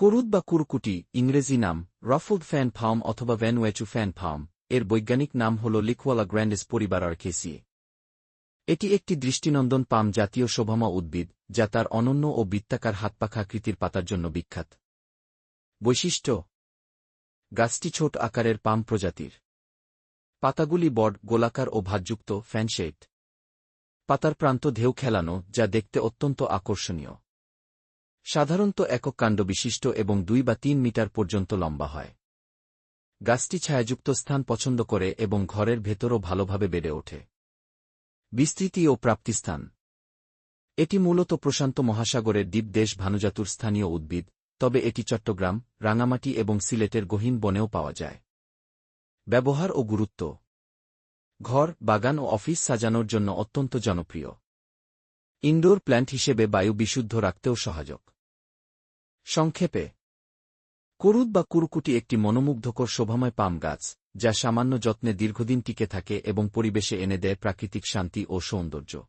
করুদ বা কুরকুটি, ইংরেজি নাম রফুড ফ্যান ফার্ম অথবা ভ্যানওয়েচু ফ্যান ফার্ম এর বৈজ্ঞানিক নাম হল লিকওয়ালা গ্র্যান্ডেস পরিবার আর্কেসিয়ে এটি একটি দৃষ্টিনন্দন পাম জাতীয় শোভামা উদ্ভিদ, যা তার অনন্য ও বৃত্তাকার হাতপাখাকৃতির পাতার জন্য বিখ্যাত। বৈশিষ্ট্য, গাছটি ছোট আকারের পাম প্রজাতির। পাতাগুলি বড, গোলাকার ও ভাতযুক্ত ফ্যানশেড পাতার প্রান্ত ঢেউ খেলানো, যা দেখতে অত্যন্ত আকর্ষণীয়। সাধারণত একক কাণ্ড বিশিষ্ট এবং দুই বা তিন মিটার পর্যন্ত লম্বা হয়। গাছটি ছায়াযুক্ত স্থান পছন্দ করে এবং ঘরের ভেতরও ভালোভাবে বেড়ে ওঠে। বিস্তৃতি ও প্রাপ্তিস্থান। এটি মূলত প্রশান্ত মহাসাগরের দ্বীপ দেশ ভানুজাতুর স্থানীয় উদ্ভিদ, তবে এটি চট্টগ্রাম, রাঙামাটি এবং সিলেটের গহীন বনেও পাওয়া যায়। ব্যবহার ও গুরুত্ব। ঘর, বাগান ও অফিস সাজানোর জন্য অত্যন্ত জনপ্রিয়। ইনডোর প্ল্যান্ট হিসেবে বায়ু বিশুদ্ধ রাখতেও সহায়ক। সংক্ষেপে, করুদ বা কুরুকুটি একটি মনোমুগ্ধকর শোভাময় পাম গাছ, যা সামান্য যত্নে দীর্ঘদিন টিকে থাকে এবং পরিবেশে এনে দেয় প্রাকৃতিক শান্তি ও সৌন্দর্য।